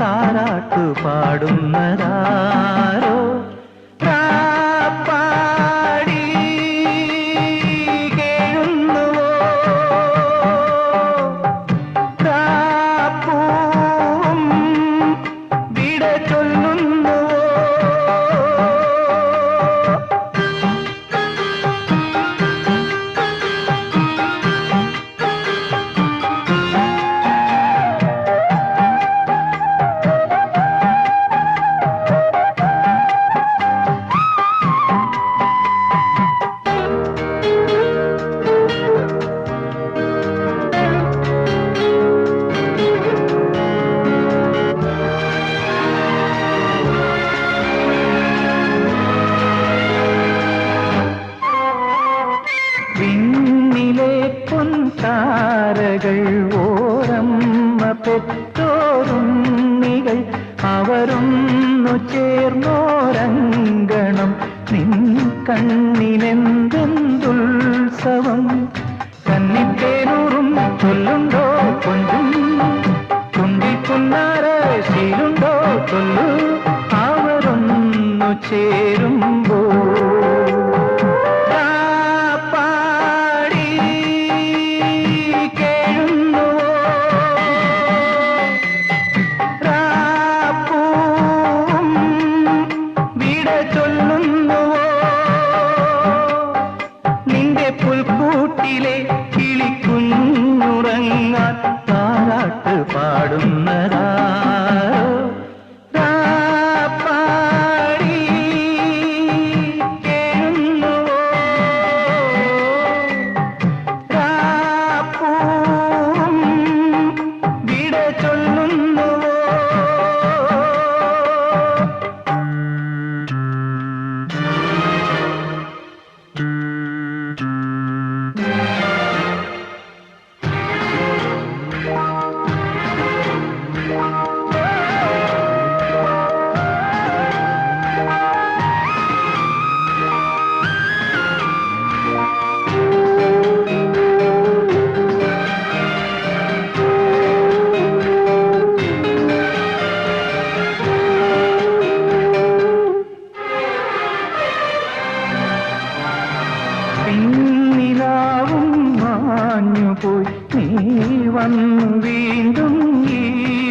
താരാട്ടു പാടുന്നതാരോ? വിണ്ണിലെ പൊൻതാരകൾ ഓരമ്മ പെറ്റോറുണ്ണികൾ. അവരൊന്നു ചേർന്നോരങ്കണം. നിൻ കണ്ണിനെന്തെന്തുത്സവം? കന്നിത്തേനൂറും ചൊല്ലുണ്ടോ തുണ്ടിൽ പുന്നാര ശീലുണ്ടോ ചൊല്ലു അവരൊന്നു ചേരുമ്പോ പാടുന്നതാ. വന്നു വീണ്ടും ഈ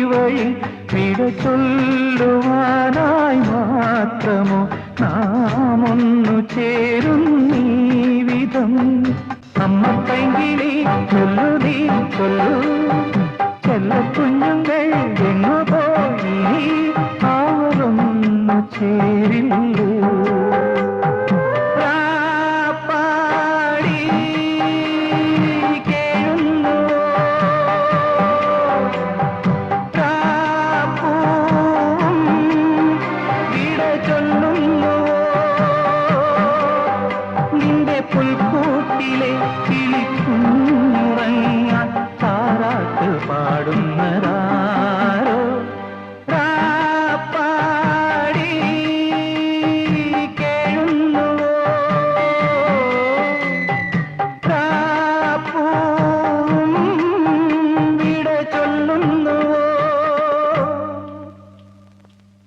വഴി വിട ചൊല്ലുവാനായി മാത്രമോ നാം നിന്റെ പുൽക്കൂട്ടിലെ കിളിക്കുഞ്ഞുറങ്ങാൻ താരാട്ട് പാടുന്നതാ